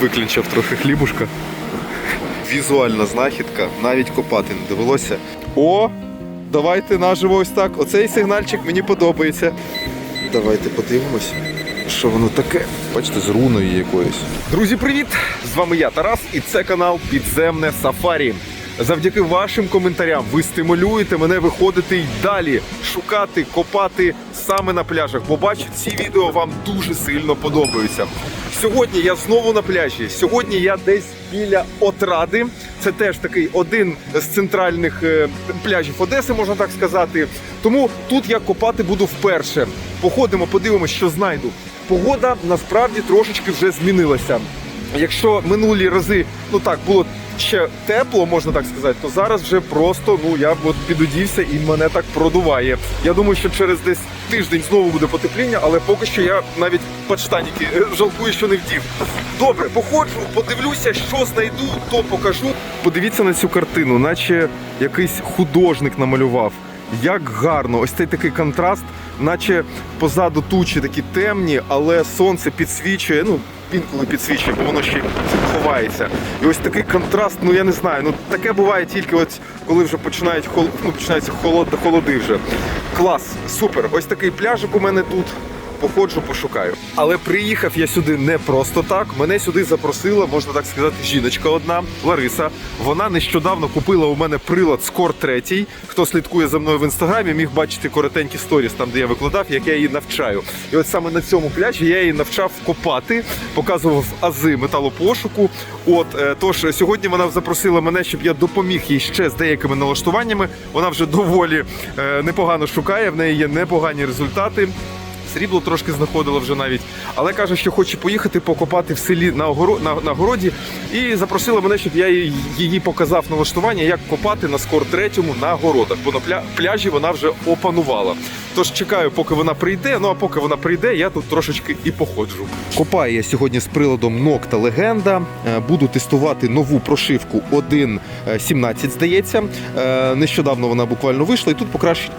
Виклінчав трохи хлібушка. Візуальна знахідка, навіть копати не довелося. О! Давайте наживо ось так. Оцей сигнальчик мені подобається. Давайте подивимось, що воно таке. Бачите, з руною якоюсь. Друзі, привіт! З вами я, Тарас, і це канал Підземне Сафарі. Завдяки вашим коментарям ви стимулюєте мене виходити й далі, шукати, копати саме на пляжах. Бо бачу, ці відео вам дуже сильно подобаються. Сьогодні я знову на пляжі. Сьогодні я десь біля Отради. Це теж такий один з центральних е, пляжів Одеси, можна так сказати. Тому тут я копати буду вперше. Походимо, подивимося, що знайду. Погода насправді трошечки вже змінилася. Якщо минулі рази, ну так, було ще тепло, можна так сказати, то зараз вже просто ну я от підудівся і мене так продуває. Я думаю, що через десь тиждень знову буде потепління, але поки що я навіть подштаніки е, жалкую, що не вдів. Добре, походжу, подивлюся, що знайду, то покажу. Подивіться на цю картину, наче якийсь художник намалював. Як гарно, ось цей такий контраст, наче позаду тучі такі темні, але сонце підсвічує. Ну, інколи підсвічує, бо воно ще ховається. І ось такий контраст, ну я не знаю. Ну таке буває тільки от коли вже починають ну, починаються холод... холоди вже. Клас, супер. Ось такий пляжик у мене тут. Походжу, пошукаю. Але приїхав я сюди не просто так. Мене сюди запросила, можна так сказати, жіночка одна, Лариса. Вона нещодавно купила у мене прилад Скор 3. Хто слідкує за мною в інстаграмі, міг бачити коротенькі сторіс, там де я викладав, як я її навчаю. І от саме на цьому пляжі я її навчав копати, показував ази металопошуку. От е, тож сьогодні вона запросила мене, щоб я допоміг їй ще з деякими налаштуваннями. Вона вже доволі е, непогано шукає. В неї є непогані результати. Срібло трошки знаходила вже навіть, але каже, що хоче поїхати покопати в селі на, огоро... на, на городі. І запросила мене, щоб я її показав налаштування, як копати на скор третьому на городах. Бо на пля... пляжі вона вже опанувала. Тож чекаю, поки вона прийде. Ну а поки вона прийде, я тут трошечки і походжу. Копаю я сьогодні з приладом Nocta Легенда. Е, Буду тестувати нову прошивку 1.17, здається. Е, Нещодавно вона буквально вийшла, і тут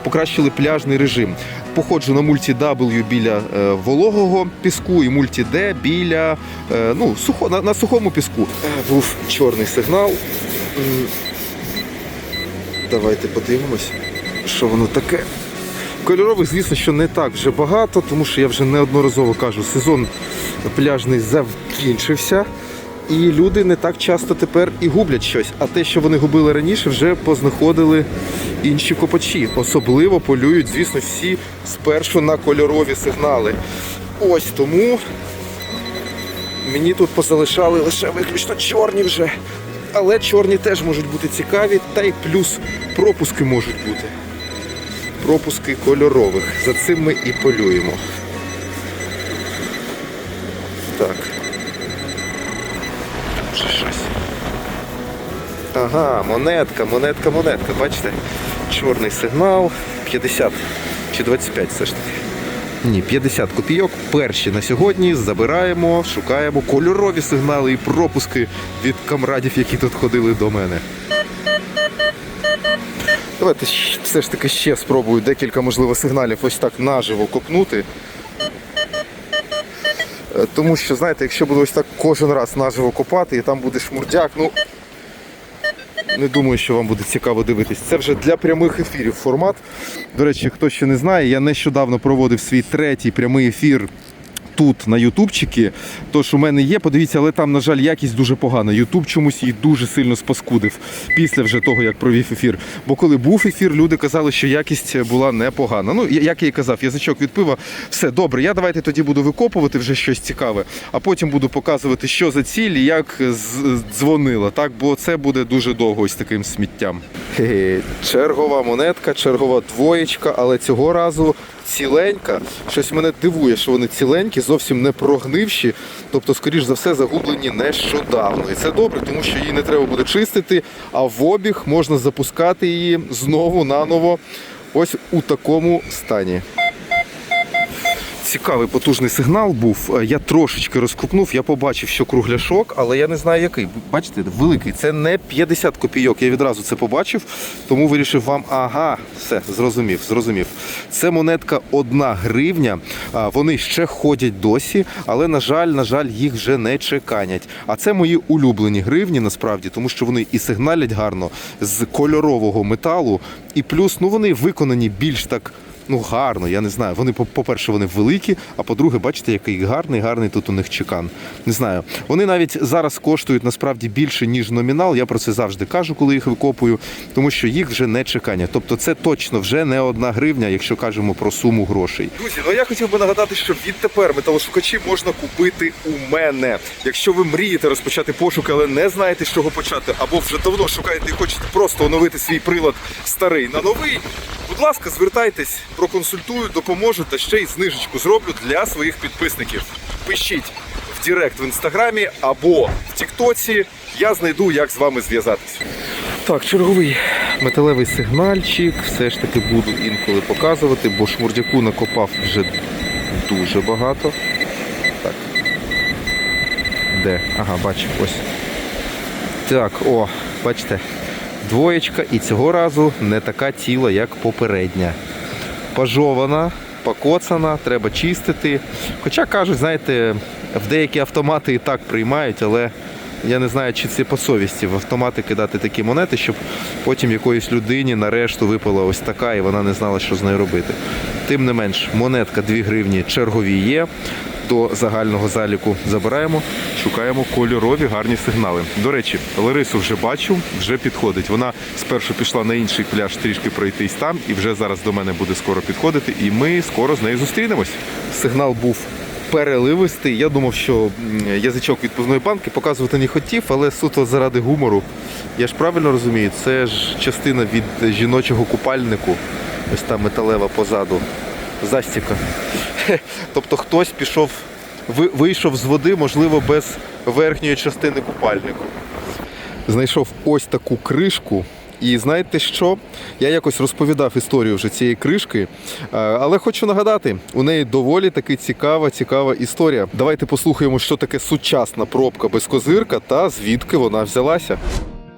покращили пляжний режим. Походжу на мульті W біля е, вологого піску і мульті-Д біля е, ну, сухо, на, на сухому піску. Був чорний сигнал. Давайте подивимось, що воно таке. Кольорових, звісно, що не так вже багато, тому що я вже неодноразово кажу, сезон пляжний закінчився. І люди не так часто тепер і гублять щось. А те, що вони губили раніше, вже познаходили інші копачі. Особливо полюють, звісно, всі спершу на кольорові сигнали. Ось тому мені тут позалишали лише виключно чорні вже. Але чорні теж можуть бути цікаві, та й плюс пропуски можуть бути пропуски кольорових. За цим ми і полюємо. Так. Ага, монетка, монетка, монетка. Бачите? Чорний сигнал. 50 чи 25 все ж таки. Ні, 50 копійок. Перші на сьогодні забираємо, шукаємо кольорові сигнали і пропуски від камрадів, які тут ходили до мене. Давайте все ж таки ще спробую декілька, можливо, сигналів ось так наживо копнути. Е, Тому що, знаєте, якщо буду ось так кожен раз наживо копати і там буде шмурдяк, ну не думаю, що вам буде цікаво дивитись. Це вже для прямих ефірів формат. До речі, хто ще не знає, я нещодавно проводив свій третій прямий ефір. Тут на Ютубчики, тож у мене є, подивіться, але там, на жаль, якість дуже погана. Ютуб чомусь їх дуже сильно спаскудив після вже того, як провів ефір. Бо коли був ефір, люди казали, що якість була непогана. Ну, як я і казав, язичок від пива, все добре. Я давайте тоді буду викопувати вже щось цікаве, а потім буду показувати, що за ціль і як дзвонила. Так, бо це буде дуже довго ось таким сміттям. Хе-хе. Чергова монетка, чергова двоєчка, але цього разу ціленька. Щось мене дивує, що вони ціленькі, зовсім не прогнивші. Тобто, скоріш за все, загублені нещодавно. І це добре, тому що її не треба буде чистити, а в обіг можна запускати її знову наново ось у такому стані. Цікавий потужний сигнал був. Е, Я трошечки розкупнув, я побачив, що кругляшок, але я не знаю який. Бачите, великий. Це не 50 копійок. Я відразу це побачив, тому вирішив вам. Ага, все, зрозумів, зрозумів. Це монетка 1 гривня. Вони ще ходять досі, але на жаль, на жаль, їх вже не чеканять. А це мої улюблені гривні насправді, тому що вони і сигналять гарно з кольорового металу, і плюс ну вони виконані більш так. Ну, гарно, я не знаю. Вони, по- по-перше, вони великі, а по-друге, бачите, який гарний, гарний тут у них чекан. Не знаю. Вони навіть зараз коштують насправді більше, ніж номінал. Я про це завжди кажу, коли їх викопую, тому що їх вже не чекання. Тобто це точно вже не одна гривня, якщо кажемо про суму грошей. Друзі, ну я хотів би нагадати, що відтепер металошукачі можна купити у мене. Якщо ви мрієте розпочати пошук, але не знаєте, з чого почати, або вже давно шукаєте і хочете просто оновити свій прилад старий на новий. Будь ласка, звертайтесь, проконсультую, допоможу та ще й знижечку зроблю для своїх підписників. Пишіть в Директ в інстаграмі або в Тіктоці. Я знайду, як з вами зв'язатися. Так, черговий металевий сигнальчик. Все ж таки буду інколи показувати, бо шмурдяку накопав вже дуже багато. Так. Де? Ага, бачу, ось. Так, о, бачите, двоєчка і цього разу не така ціла, як попередня. Пажована, покоцана, треба чистити. Хоча кажуть, знаєте, в деякі автомати і так приймають, але я не знаю, чи це по совісті в автомати кидати такі монети, щоб потім якоїсь людині нарешту випала ось така, і вона не знала, що з нею робити. Тим не менш, монетка 2 гривні чергові є. До загального заліку забираємо, шукаємо кольорові гарні сигнали. До речі, Ларису вже бачу, вже підходить. Вона спершу пішла на інший пляж трішки пройтись там, і вже зараз до мене буде скоро підходити, і ми скоро з нею зустрінемось. Сигнал був переливистий. Я думав, що язичок відповідної банки показувати не хотів, але суто заради гумору. Я ж правильно розумію, це ж частина від жіночого купальнику. Ось та металева позаду. Застіка. Тобто хтось пішов, вийшов з води, можливо, без верхньої частини купальнику. Знайшов ось таку кришку. І знаєте що? Я якось розповідав історію вже цієї кришки, е, але хочу нагадати, у неї доволі таки цікава, цікава історія. Давайте послухаємо, що таке сучасна пробка без козирка та звідки вона взялася.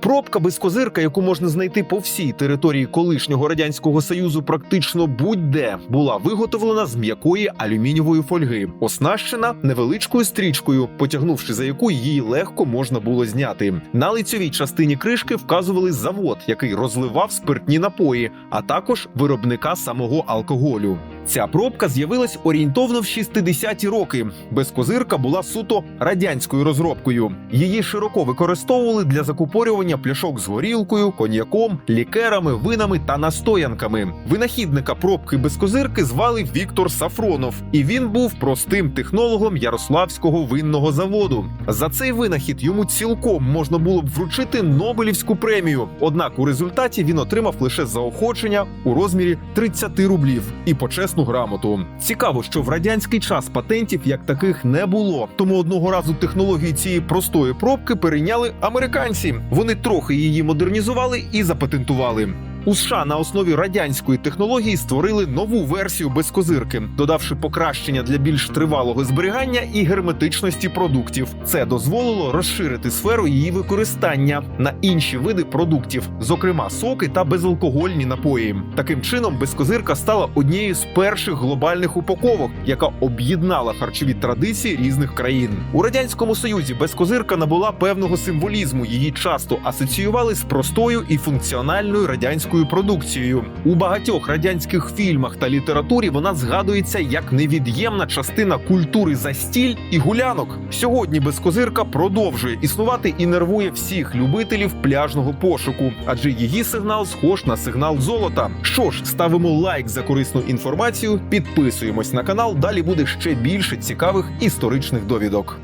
Пробка без козирка, яку можна знайти по всій території колишнього радянського союзу, практично будь-де була виготовлена з м'якої алюмінієвої фольги, оснащена невеличкою стрічкою, потягнувши за яку її легко можна було зняти. На лицьовій частині кришки вказували завод, який розливав спиртні напої, а також виробника самого алкоголю. Ця пробка з'явилась орієнтовно в 60-ті роки. Без козирка була суто радянською розробкою. Її широко використовували для закупорювання пляшок з горілкою, коньяком, лікерами, винами та настоянками. Винахідника пробки без козирки звали Віктор Сафронов, і він був простим технологом Ярославського винного заводу. За цей винахід йому цілком можна було б вручити Нобелівську премію. Однак у результаті він отримав лише заохочення у розмірі 30 рублів і почесну грамоту. Цікаво, що в радянський час патентів як таких не було. Тому одного разу технології цієї простої пробки перейняли американці. Вони трохи її модернізували і запатентували. У США на основі радянської технології створили нову версію без козирки, додавши покращення для більш тривалого зберігання і герметичності продуктів. Це дозволило розширити сферу її використання на інші види продуктів, зокрема соки та безалкогольні напої. Таким чином, безкозирка стала однією з перших глобальних упаковок, яка об'єднала харчові традиції різних країн. У радянському союзі безкозирка набула певного символізму. Її часто асоціювали з простою і функціональною радянською продукцією. У багатьох радянських фільмах та літературі вона згадується як невід'ємна частина культури застіль і гулянок. Сьогодні безкозирка продовжує існувати і нервує всіх любителів пляжного пошуку, адже її сигнал схож на сигнал золота. Що ж, ставимо лайк за корисну інформацію, підписуємось на канал. Далі буде ще більше цікавих історичних довідок.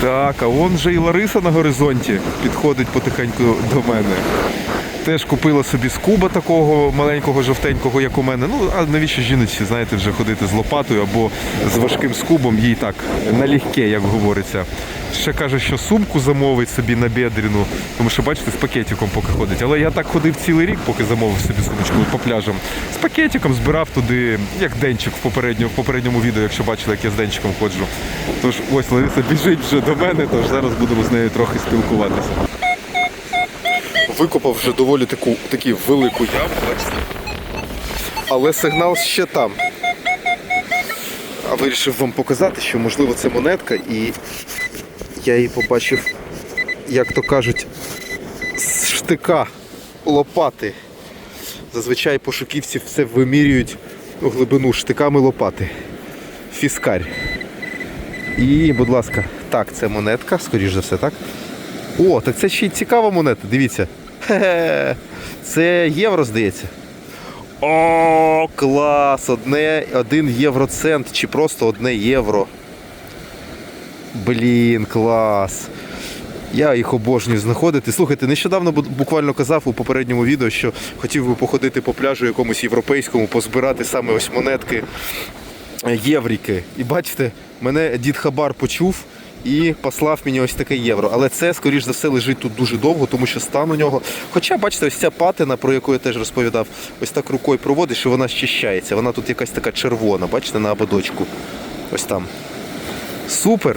Так, а вон же і Лариса на горизонті підходить потихеньку до мене. Теж купила собі скуба такого маленького жовтенького, як у мене. Ну, а навіщо жіночці, знаєте, вже ходити з лопатою або з важким скубом, їй так налегке, як говориться. Ще каже, що сумку замовить собі на бедріну, тому що, бачите, з пакетиком поки ходить. Але я так ходив цілий рік, поки замовив собі сумочку по пляжам. З пакетиком збирав туди, як денчик в попередньому, в попередньому відео, якщо бачили, як я з денчиком ходжу. Тож ось Лариса біжить вже до мене, тож зараз будемо з нею трохи спілкуватися. Викопав вже доволі таку таку велику яму. Але сигнал ще там. А вирішив вам показати, що можливо це монетка, і я її побачив, як то кажуть, з штика лопати. Зазвичай пошуківці все вимірюють у глибину штиками лопати. Фіскарь. І, будь ласка, так, це монетка, скоріш за все, так? О, так це ще й цікава монета, дивіться. Це євро, здається. О, клас! Одне, один євроцент чи просто одне євро. Блін, клас. Я їх обожнюю знаходити. Слухайте, нещодавно буквально казав у попередньому відео, що хотів би походити по пляжу якомусь європейському, позбирати саме ось монетки євріки. І бачите, мене дід Хабар почув і послав мені ось таке євро. Але це, скоріш за все, лежить тут дуже довго, тому що стан у нього. Хоча, бачите, ось ця патина, про яку я теж розповідав, ось так рукою проводиш, що вона щищається. Вона тут якась така червона, бачите, на ободочку. Ось там. Супер!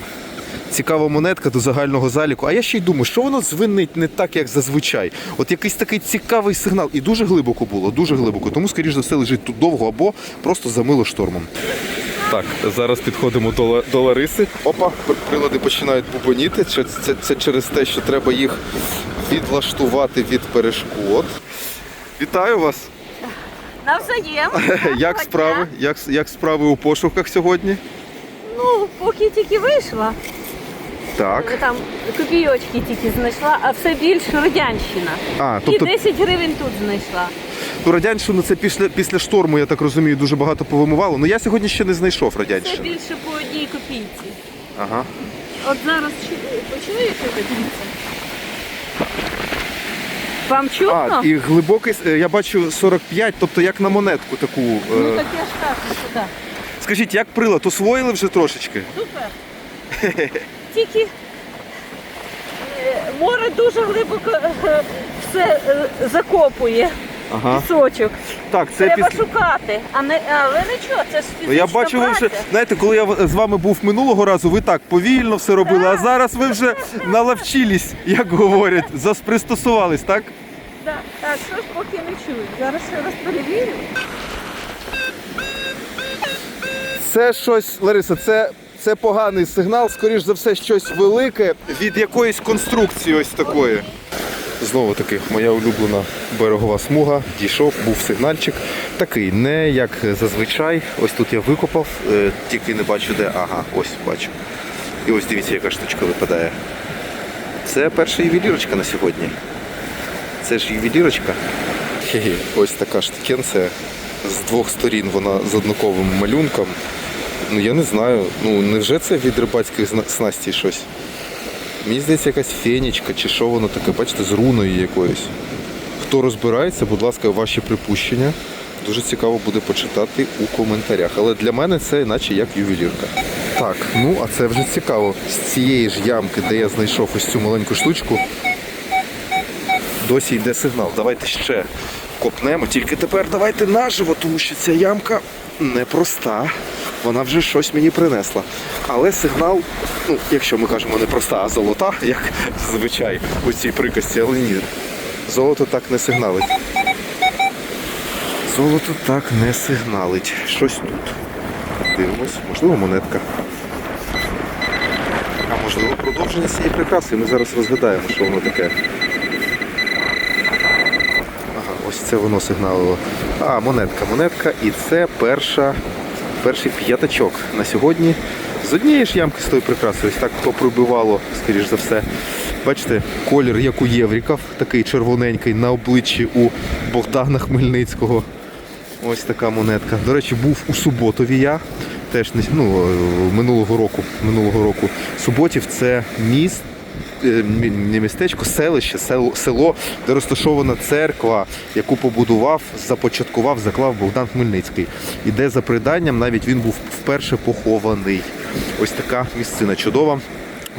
Цікава монетка до загального заліку. А я ще й думаю, що воно звинить не так, як зазвичай. От якийсь такий цікавий сигнал. І дуже глибоко було, дуже глибоко. Тому, скоріш за все, лежить тут довго або просто замило штормом. Так, зараз підходимо до, до Лариси. Опа, прилади починають бубоніти. Це, це, це через те, що треба їх відлаштувати від перешкод. Вітаю вас! Навзаєм. Як справи? Як, як справи у пошуках сьогодні? Ну, поки тільки вийшла, Так. там копійочки тільки знайшла, а все більше радянщина. А, І тобто 10 гривень тут знайшла. Ну, радянщину це після, після шторму, я так розумію, дуже багато повимивало. Ну я сьогодні ще не знайшов Це радянщину. більше по одній копійці. Ага. От зараз чу- почуєте, дивіться. Вам чутно? А, і глибокий, е, я бачу 45, тобто як на монетку таку. е. Ну так я ж так, сюди. Скажіть, як прилад, освоїли вже трошечки? Супер. Тільки е, море дуже глибоко все закопує. Ага. Пісочок. Так, це Треба після. шукати. А не, але нічого, це ж фізична я бачу, ви вже праця. знаєте, коли я в- з вами був минулого разу, ви так повільно все робили, а зараз ви вже наловчились, як говорять, заспристосувались, так? Да, так, щось поки не чую. Зараз ще раз перевірю. Це щось, Лариса, це, це поганий сигнал, скоріш за все, щось велике від якоїсь конструкції ось такої. Знову таки, моя улюблена берегова смуга, дійшов, був сигнальчик. Такий, не як зазвичай. Ось тут я викопав, е, тільки не бачу де. Ага, ось бачу. І ось дивіться, яка штучка випадає. Це перша ювелірочка на сьогодні. Це ж ювелірочка. Хе-хе, ось така штукенція. З двох сторін вона з однаковим малюнком. Ну я не знаю. Ну невже це від рибацьких снастей щось? Мені здається, якась фенічка чи що воно таке, бачите, з руною якоюсь. Хто розбирається, будь ласка, ваші припущення. Дуже цікаво буде почитати у коментарях. Але для мене це наче як ювелірка. Так, ну а це вже цікаво. З цієї ж ямки, де я знайшов ось цю маленьку штучку, досі йде сигнал. Давайте ще копнемо. Тільки тепер давайте наживо, тому що ця ямка непроста. Вона вже щось мені принесла. Але сигнал, ну, якщо ми кажемо не проста, а золота, як зазвичай у цій приказці, але ні. Золото так не сигналить. Золото так не сигналить. Щось тут. Дивимось, можливо, монетка. А можливо, продовження цієї прикраси. Ми зараз розгадаємо, що воно таке. Ага, ось це воно сигналило. А, монетка, монетка. І це перша, перший п'ятачок на сьогодні. З однієї ж ямки з тої прикраси. Ось так поприбивало, скоріш за все. Бачите, колір, як у Євріків, такий червоненький на обличчі у Богдана Хмельницького. Ось така монетка. До речі, був у Суботові я. Теж ну, е, минулого року. Минулого року. Суботів це міст, мі- не містечко, селище, село, де розташована церква, яку побудував, започаткував, заклав Богдан Хмельницький. І де за приданням навіть він був вперше похований. Ось така місцина чудова.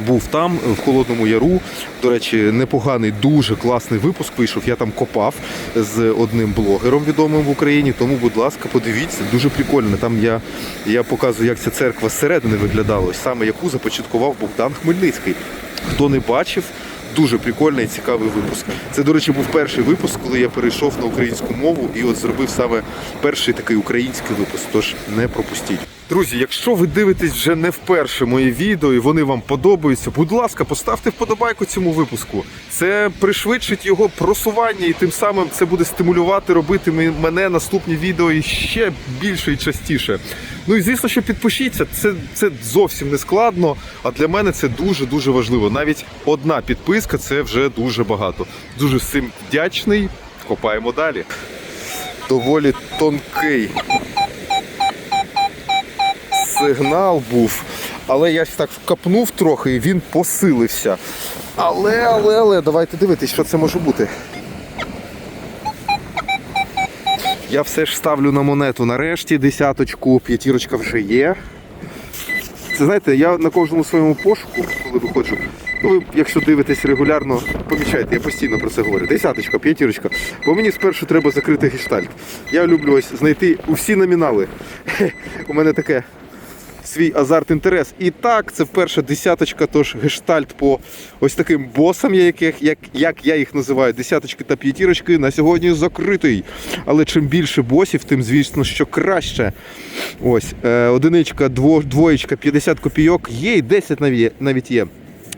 Був там, в Холодному Яру. До речі, непоганий, дуже класний випуск вийшов. Я там копав з одним блогером відомим в Україні. Тому, будь ласка, подивіться, дуже прикольно. Там я, я показую, як ця церква зсередини виглядала, саме яку започаткував Богдан Хмельницький. Хто не бачив, дуже прикольний і цікавий випуск. Це, до речі, був перший випуск, коли я перейшов на українську мову і от зробив саме перший такий український випуск. Тож не пропустіть. Друзі, якщо ви дивитесь вже не вперше мої відео і вони вам подобаються, будь ласка, поставте вподобайку цьому випуску. Це пришвидшить його просування і тим самим це буде стимулювати робити мене наступні відео ще більше і частіше. Ну і звісно, що підпишіться. Це, це зовсім не складно, а для мене це дуже дуже важливо. Навіть одна підписка це вже дуже багато. Дуже всім вдячний. Копаємо далі. Доволі тонкий сигнал був, але я так вкапнув трохи і він посилився. Але, але, але, давайте дивитись, що це може бути. Я все ж ставлю на монету нарешті, десяточку, п'ятірочка вже є. Це знаєте, я на кожному своєму пошуку, коли виходжу, ну ви, якщо дивитесь регулярно, помічайте, я постійно про це говорю. Десяточка, п'ятірочка. Бо мені спершу треба закрити гештальт. Я люблю ось знайти усі номінали. У мене таке свій азарт інтерес. І так, це вперше десяточка, тож гештальт по ось таким босам, яких, як, як я їх називаю, десяточки та п'ятірочки, на сьогодні закритий. Але чим більше босів, тим звісно, що краще. Ось, е, одиничка, дво, двоєчка, 50 копійок, є і 10 наві- навіть є.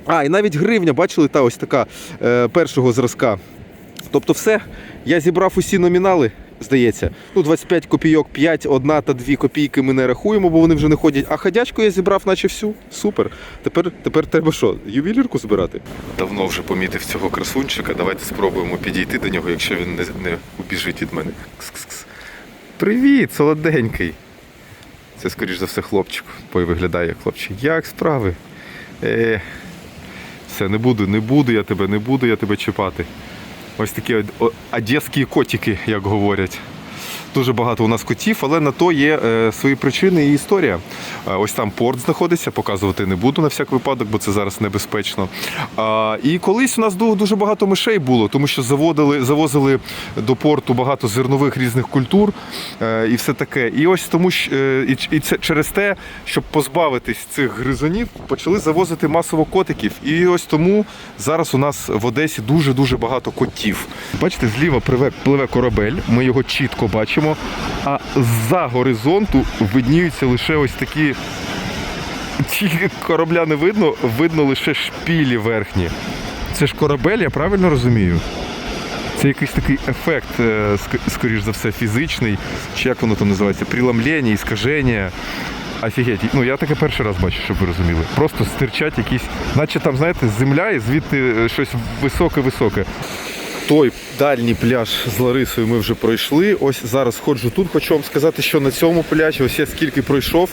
А, і навіть гривня, бачили, та ось така е, першого зразка. Тобто все, я зібрав усі номінали, здається. Ну, 25 копійок, 5, 1 та 2 копійки ми не рахуємо, бо вони вже не ходять. А ходячку я зібрав, наче всю. Супер. Тепер, тепер треба що? Ювелірку збирати? Давно вже помітив цього красунчика. Давайте спробуємо підійти до нього, якщо він не, не убіжить від мене. Кс-кс-кс. Привіт, солоденький. Це, скоріш за все, хлопчик, бо й виглядає як хлопчик. Як справи? Е, все, не буду, не буду я тебе, не буду я тебе чіпати. Ось такі одеські котики, як говорять. Дуже багато у нас котів, але на то є е, свої причини і історія. Е, ось там порт знаходиться, показувати не буду на всяк випадок, бо це зараз небезпечно. І колись у нас дуже багато мишей було, тому що заводили, завозили до порту багато зернових різних культур е, і все таке. І ось тому і, це через те, щоб позбавитись цих гризунів, почали завозити масово котиків. І ось тому зараз у нас в Одесі дуже дуже багато котів. Бачите, зліва пливе корабель, ми його чітко бачимо. А з-за горизонту видніються лише ось такі. Тільки корабля не видно, видно лише шпілі верхні. Це ж корабель, я правильно розумію? Це якийсь такий ефект, е, скоріш за все, фізичний, чи як воно там називається, преломлення, іскаження. Офігеть. Ну я таке перший раз бачу, щоб ви розуміли. Просто стирчать якісь, наче там, знаєте, земля і звідти е, щось високе-високе. Той дальній пляж з Ларисою ми вже пройшли. Ось зараз ходжу тут. Хочу вам сказати, що на цьому пляжі, ось я скільки пройшов,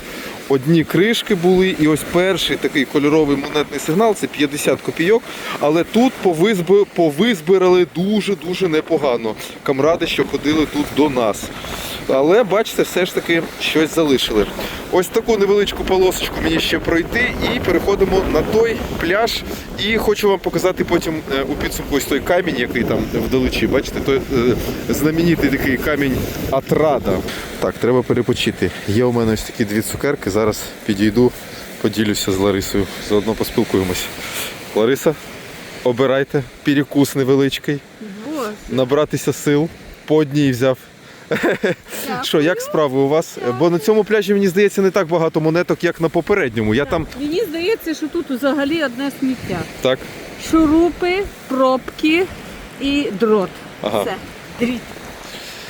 одні кришки були, і ось перший такий кольоровий монетний сигнал це 50 копійок. Але тут повизби, повизбирали дуже-дуже непогано. Камради, що ходили тут до нас. Але бачите, все ж таки щось залишили. Ось таку невеличку полосочку мені ще пройти і переходимо на той пляж. І хочу вам показати потім е, у підсумку ось той камінь, який там вдалечі. Бачите, той е, знаменитий такий камінь Атрада. Так, треба перепочити. Є у мене ось такі дві цукерки. Зараз підійду, поділюся з Ларисою. Заодно поспілкуємося. Лариса, обирайте перекус невеличкий, Боже. набратися сил. По одній взяв. Що, як справи у вас? Бо на цьому пляжі, мені здається, не так багато монеток, як на попередньому. Я там Мені здається, що тут взагалі одне сміття. так. Шурупи, пробки і дрот. Ага. Все. Дріт.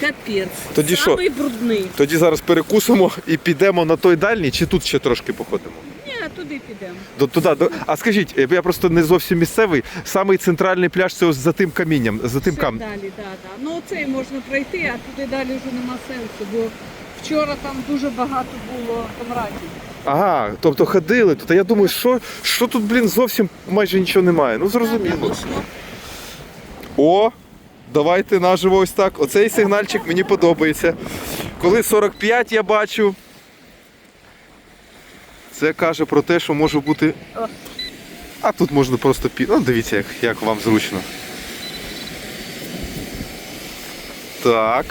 Капець. Тоді що? Самий брудний. Тоді зараз перекусимо і підемо на той дальній, чи тут ще трошки походимо? Ні, туди підемо. До туди. До... А скажіть, е, я просто не зовсім місцевий. Самий центральний пляж це ось за тим камінням, за тим Ще кам. далі, да, да. Ну оцей можна пройти, а туди далі вже нема сенсу, бо вчора там дуже багато було камрадів. Ага, тобто ходили тут. А я думаю, що, що тут, блін, зовсім майже нічого немає. Ну зрозуміло. О, давайте наживо ось так. Оцей сигнальчик мені подобається. Коли 45 я бачу. Це каже про те, що може бути. А тут можна просто пі. Ну, дивіться, як, як вам зручно. Так.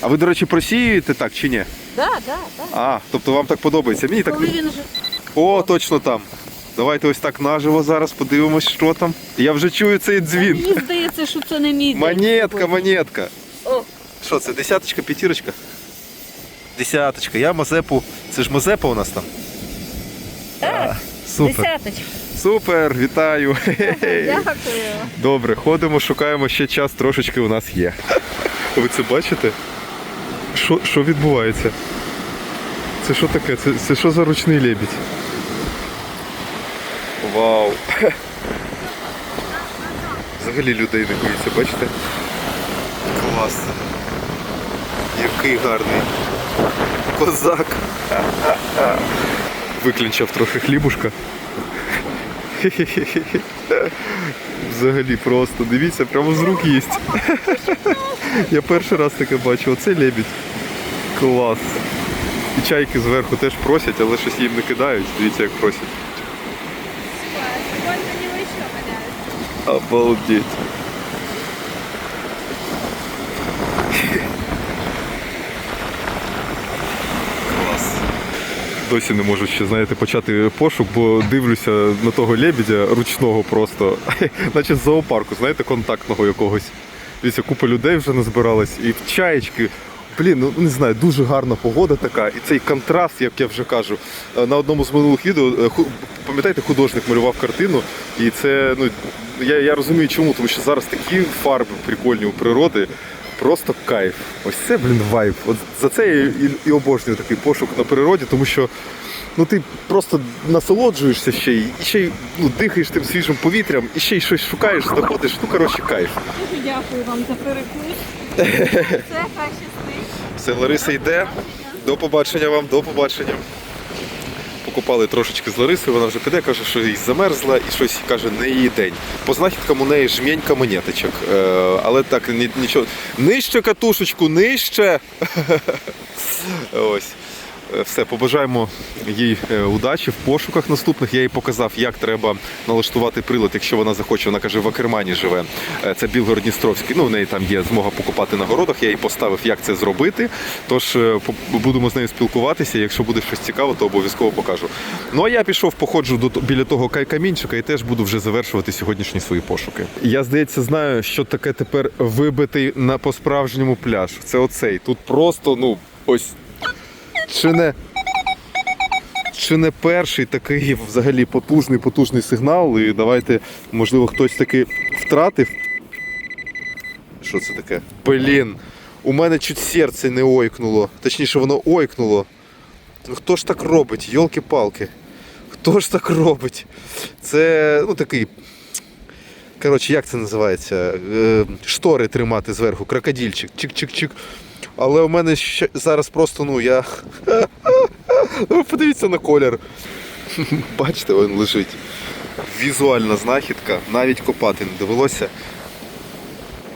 А ви, до речі, просіюєте так чи ні? Да, да, да. А, тобто вам так подобається. Мені так. Коли він вже О, точно там. Давайте ось так наживо зараз подивимось, що там. Я вже чую цей дзвін. мені здається, що це не мій день Монетка, монетка. О, Що це, десяточка, п'ятірочка? Десяточка. Я Мазепу. Це ж Мазепа у нас там. так, Супер. десяточка. Супер, вітаю. Дякую. Добре, ходимо, шукаємо ще час, трошечки у нас є. Ви це бачите? Що, що відбувається? Це що таке? Це, це що за ручний лебідь? Вау! Взагалі людей не боїться, бачите? Клас! Який гарний козак! Виклінчав трохи хлібушка. Взагалі просто, дивіться, прямо з рук їсть. Я перший раз таке бачу. Оце лебідь. Клас. І чайки зверху теж просять, але щось їм не кидають. Дивіться, як просять. Обалдеть. Клас. Досі не можу ще, знаєте, почати пошук, бо дивлюся на того лебедя ручного просто, наче з зоопарку, знаєте, контактного якогось. Дивіться, купа людей вже назбиралась, і в чаєчки. Блін, ну не знаю, дуже гарна погода така, і цей контраст, як я вже кажу, е, на одному з минулих відео, е, пам'ятаєте, художник малював картину, і це, ну, я, я розумію чому, тому що зараз такі фарби прикольні у природи, просто кайф. Ось це, блін, вайб. От за це я і, і обожнюю такий пошук на природі, тому що ну, ти просто насолоджуєшся ще й, і ще й ну, дихаєш тим свіжим повітрям, і ще й щось шукаєш, знаходиш, ну коротше, кайф. Дуже дякую вам за переклик. Це щастить. Все, Лариса йде. До побачення вам, до побачення. Покупали трошечки з Ларисою, вона вже піде, каже, що їй замерзла і щось каже, не її день. По знахідкам у неї жмінька монеточок. Е, але так, нічого. Нижче катушечку, нижче. Ось. Е, Все, побажаємо їй е, удачі в пошуках наступних. Я їй показав, як треба налаштувати прилад, якщо вона захоче. Вона каже, в Акермані живе. Е, Це Білгород-Дністровський. Ну, в неї там є змога покупати на городах. Я їй поставив, як це зробити. Тож будемо з нею спілкуватися. Якщо буде щось цікаве, то обов'язково покажу. Ну а я пішов, походжу до біля того камінчика і теж буду вже завершувати сьогоднішні свої пошуки. Я здається, знаю, що таке тепер вибитий на по-справжньому пляж. Це оцей. Тут просто, ну, ось чи не. Чи не перший такий взагалі потужний потужний сигнал? І давайте, можливо, хтось таки втратив. Що це таке? Блін, у мене чуть серце не ойкнуло. Точніше, воно ойкнуло. Ну хто ж так робить? Йолки-палки. Хто ж так робить? Це ну такий. Коротше, як це називається? Е, штори тримати зверху, крокодильчик, чик-чик-чик. Але у мене ще зараз просто, ну я. Подивіться на колір. Бачите, він лежить. Візуальна знахідка, навіть копати не довелося.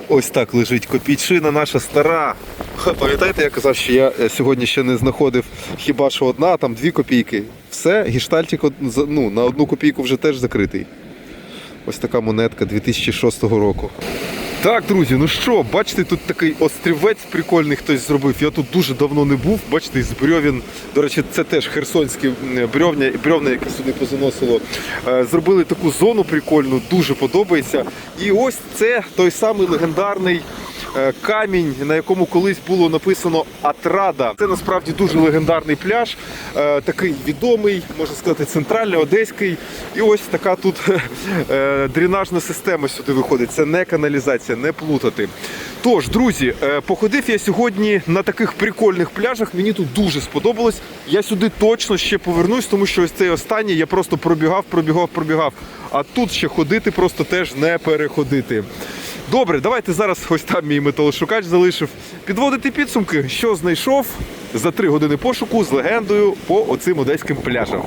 Ось так лежить копійчина наша стара. Пам'ятаєте, я казав, що я е, сьогодні ще не знаходив хіба що одна, там дві копійки. Все, гіштальтик ну, на одну копійку вже теж закритий. Ось така монетка 2006 року. Так, друзі, ну що, бачите, тут такий острівець прикольний хтось зробив. Я тут дуже давно не був. Бачите, з брьовін. До речі, це теж херсонські м, брьовня, яке сюди позаносило. Е, Зробили таку зону прикольну, дуже подобається. І ось це той самий легендарний камінь, на якому колись було написано Атрада. Це насправді дуже легендарний пляж, е, такий відомий, можна сказати, центральний, одеський. І ось така тут е, дренажна система сюди виходить. Це не каналізація, не плутати. Тож, друзі, е, походив я сьогодні на таких прикольних пляжах. Мені тут дуже сподобалось. Я сюди точно ще повернусь, тому що ось цей останній я просто пробігав, пробігав, пробігав. А тут ще ходити просто теж не переходити. Добре, давайте зараз ось там мій металошукач залишив. Підводити підсумки, що знайшов за три години пошуку з легендою по оцим одеським пляжам.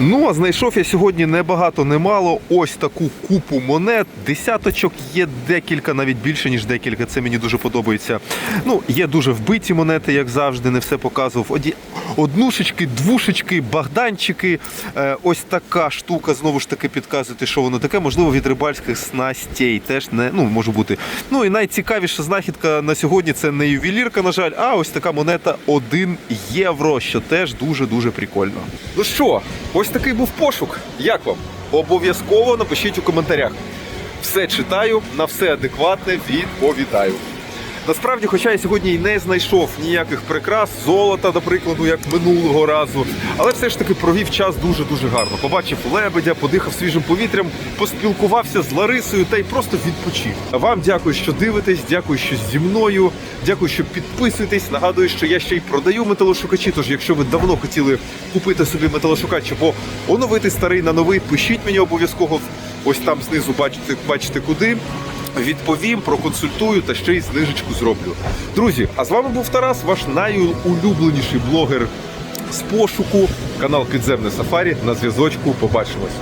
Ну, а знайшов я сьогодні не багато, не мало. Ось таку купу монет. Десяточок є декілька, навіть більше, ніж декілька. Це мені дуже подобається. Ну, є дуже вбиті монети, як завжди, не все показував. Оді... Однушечки, двушечки, богданчики. Е, ось така штука, знову ж таки, підказуєте, що воно таке. Можливо, від рибальських снастей теж не ну, може бути. Ну і найцікавіша знахідка на сьогодні це не ювелірка, на жаль, а ось така монета 1 євро, що теж дуже-дуже прикольно. Ну що, ось такий був пошук. Як вам? Обов'язково напишіть у коментарях. Все читаю, на все адекватне відповідаю. Насправді, хоча я сьогодні й не знайшов ніяких прикрас, золота, до прикладу, як минулого разу, але все ж таки провів час дуже-дуже гарно. Побачив лебедя, подихав свіжим повітрям, поспілкувався з Ларисою та й просто відпочив. Вам дякую, що дивитесь, дякую, що зі мною, дякую, що підписуєтесь. Нагадую, що я ще й продаю металошукачі. Тож, якщо ви давно хотіли купити собі металошукач або оновити старий на новий, пишіть мені обов'язково. Ось там знизу бачите, бачите куди відповім, проконсультую та ще й знижечку зроблю. Друзі, а з вами був Тарас, ваш найулюбленіший блогер з пошуку. Канал Підземне Сафарі. На зв'язочку побачимось.